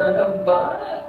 na naman. Papadala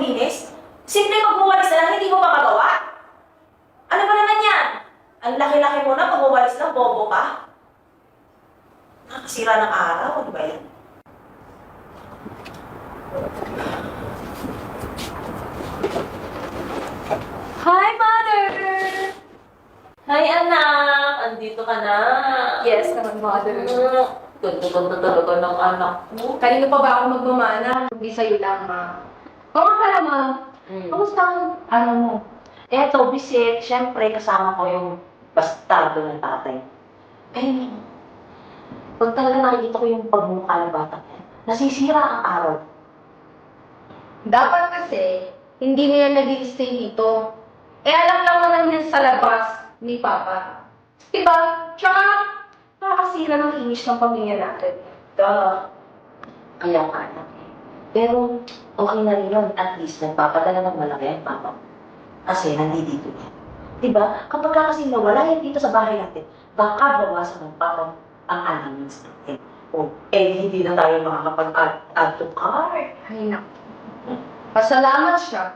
maglinis? Simple magwawalis na lang, hindi mo pa magawa? Ano ba naman yan? Ang laki-laki mo na, magwawalis lang, bobo ka? Nakakasira ng araw, ano ba yan? Hi, Mother! Hi, anak! Andito ka na. Yes, naman mother. Ganda-ganda talaga ng anak mo. Kanino pa ba ako magmamana? Hindi sa'yo lang, ma. Pala, ma. Mm. Kamusta ang ano mo? Eto, bisit. Siyempre, kasama ko yung bastardo ng tatay. Eh, pag talaga nakikita ko yung pagmumukha ng bata, nasisira ang araw. Dapat kasi, hindi niya nag-stay dito. Eh, alam lang naman niya sa labas ni Papa. Diba? Tsaka, nakakasira ng image ng pamilya natin. Duh. Kaya ka eh. Pero, okay na rin yun. At least, nagpapadala ng malaki ang papa mo. Kasi, nandito yan. Diba? Kapag ka kasi nawala yan dito sa bahay natin, baka bawasan ng papa mo ang aliments natin. O, eh, hindi na tayo makakapag-add to cart. Ay, naku. Pasalamat siya.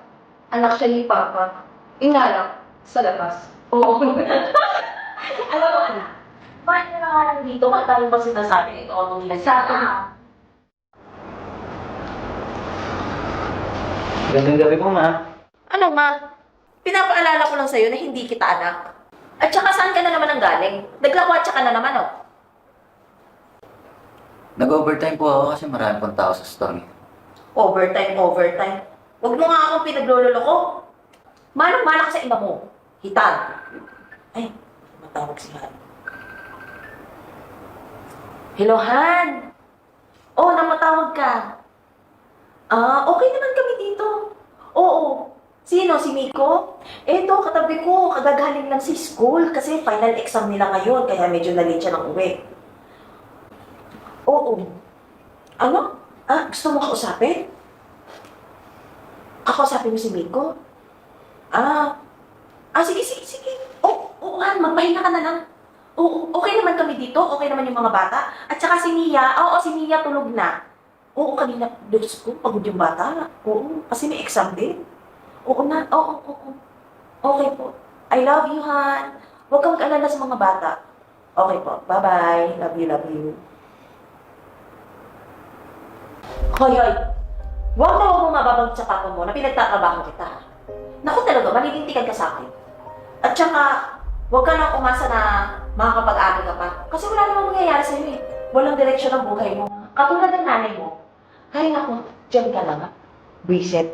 Anak siya ni Papa. Inalak sa labas. Oo. Alam mo, anak, bakit na nga lang dito? Bakit tayo ba sinasabi ito? Ano nila Sa akin, ma. Gandang gabi po, ma. Ano, ma? Pinapaalala ko lang sa'yo na hindi kita anak. At saka saan ka na naman ang galing? Naglakwatsa ka na naman, oh. Nag-overtime po ako kasi marami pang tao sa store. Overtime, overtime. Huwag mo nga akong pinaglololo ko. Manang-mana ka sa iba mo. Hital. Ay, matawag si Han. Hello, Han. Oh, napatawag ka. Ah, okay naman kami dito. Oo. Sino? Si Miko? Eto, katabi ko. Kagagaling lang si school kasi final exam nila ngayon kaya medyo na-late siya ng uwi. Oo. Ano? Ah, gusto mo kausapin? Kakausapin mo si Miko? Ah, ah, sige, sige, sige. Oo, oo nga, magpahinga ka na lang. Oo, okay naman kami dito, okay naman yung mga bata. At saka si Mia, oo, si Mia tulog na. Oo, kanina, Diyos ko, pagod yung bata. Oo, kasi may exam din. Oo na, oo, oo, oo. Okay po. I love you, Han. Huwag kang mag-alala sa mga bata. Okay po, bye-bye. Love you, love you. Hoy, hoy. Huwag na huwag mo mababang sa papa mo na pinagtatrabaho kita. Naku talaga, maninintikan ka sa akin. At saka, huwag ka nang umasa na makakapag-aral ka pa. Kasi wala namang mangyayari sa'yo eh. Walang direksyon ng buhay mo. Katulad ng nanay mo. Kaya naku, dyan ka lang ha. Reset.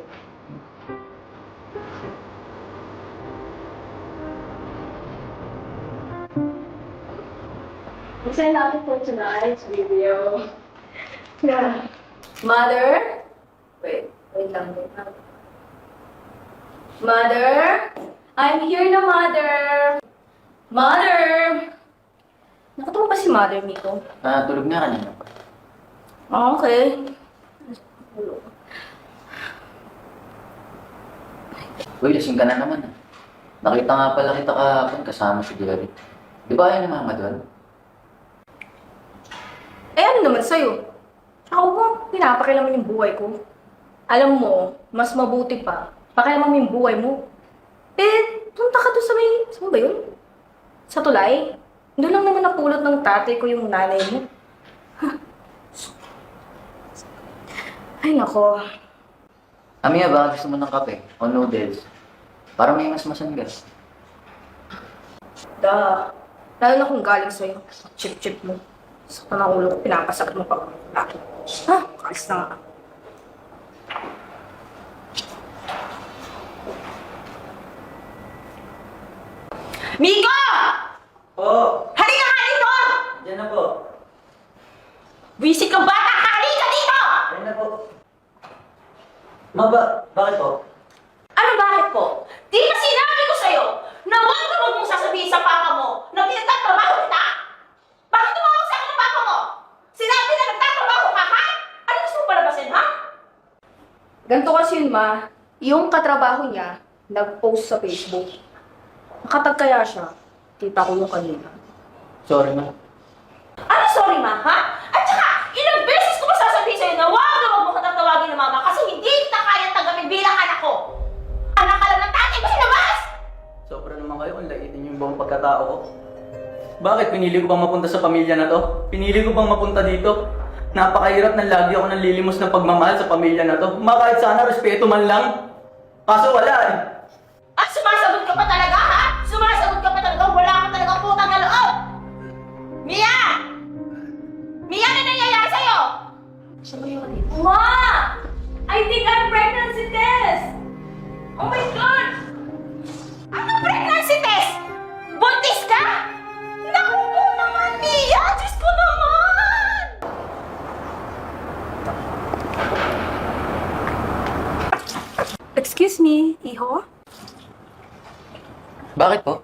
Excited natin for tonight's video. Yeah. Mother? Wait, wait lang. Wait lang. Mother? I'm here na, Mother! Mother! Nakatawa ba si Mother, Miko? Ah, tulog nga kanina pa. Ah, okay. Uy, lasing ka na naman ah. Nakita nga pala kita kahapon kasama si Jerry. Di ba ayaw ni mama doon? Eh, ano naman sa'yo? Ako ba, pinapakilaman yung buhay ko. Alam mo, mas mabuti pa, pakilaman mo yung buhay mo. Eh, punta ka doon sa may, saan ba yun? Sa tulay? Doon lang naman napulot ng tatay ko yung nanay mo. Ay, nako. Amiya, baka gusto mo ng kape o noodles. Para may mas masanggas. Da, lalo na kung galing sa'yo. Chip-chip mo. Sa panang ulo, pinapasagot mo pa. Ha? Kalis na nga. Miko! Po. Halika nga dito! Diyan na po. Wisit ka bata! Halika dito! Diyan na po. Ma, ba, bakit po? Ano bakit po? Di ba sinabi ko sa'yo na huwag ka huwag mong sasabihin sa papa mo na pinagtatrabaho kita? Bakit tumawag sa akin ng papa mo? Sinabi na nagtatrabaho ka, ha? Ano gusto mo palabasin, ha? Ganto kasi yun, ma. Yung katrabaho niya, nag-post sa Facebook. Nakatag kaya siya. Kita ko yung kanina. Sorry, ma. Ano sorry, ma, ha? At saka, ilang beses ko pa sasabihin sa'yo na huwag ka huwag mo katang tawagin ng mama kasi hindi kita kaya tanggapin bilang anak ko. Anak ka lang ng tatay mo sinabas! Sobra naman kayo kung laitin yung buong pagkatao ko. Bakit pinili ko bang mapunta sa pamilya na to? Pinili ko bang mapunta dito? Napakahirap na lagi ako nang lilimos ng pagmamahal sa pamilya na to. Ma, kahit sana respeto man lang. Kaso wala eh. At sumasagot ka pa talaga, ha? Sumasagot ka pa talaga, wala ka talaga putang na loob! Mia! Mia, ano nangyayari sa'yo? Siya ba yung kanina? Ma! I think I'm pregnancy test! Oh my God! Ano pregnancy test? Buntis ka? Naku po naman, Mia! Diyos ko naman! Excuse me, Iho? Bakit po?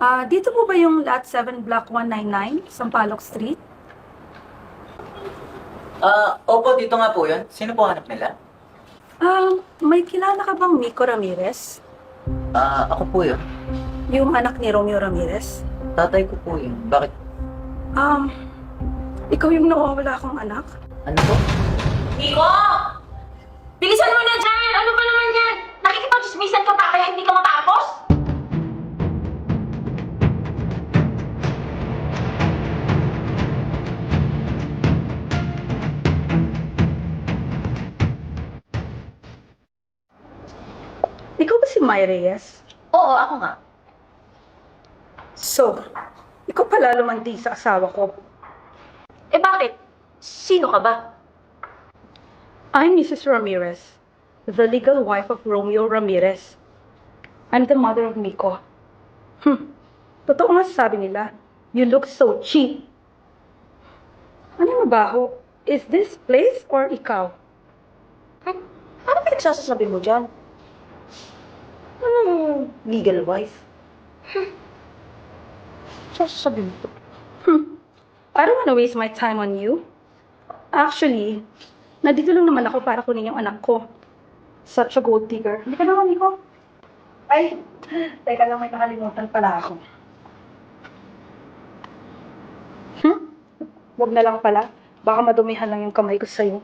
Ah, dito po ba yung lot 7 block 199, Sampaloc Street? Ah, opo, dito nga po yan. Sino po hanap nila? Ah, may kilala ka bang Miko Ramirez? Ah, ako po yun. Yung anak ni Romeo Ramirez? Tatay ko po yun. Bakit? Um, ikaw yung nawawala akong anak? Ano po? Miko! Ikaw ba si May Reyes? Oo, ako nga. So, ikaw pala lumandi sa asawa ko. Eh bakit? Sino ka ba? I'm Mrs. Ramirez, the legal wife of Romeo Ramirez. I'm the mother of Miko. Hmm. Totoo nga sabi nila, you look so cheap. Ano mabaho? Is this place or ikaw? Ano pinagsasasabi mo dyan? Anong legal wife? Sasasabi mo to? Hmm. I don't wanna waste my time on you. Actually, nandito lang naman ako para kunin yung anak ko. Such a gold digger. Hindi ka naman, Nico. Ay, teka lang, may nakalimutan pala ako. Hmm? Huwag na lang pala. Baka madumihan lang yung kamay ko sa'yo.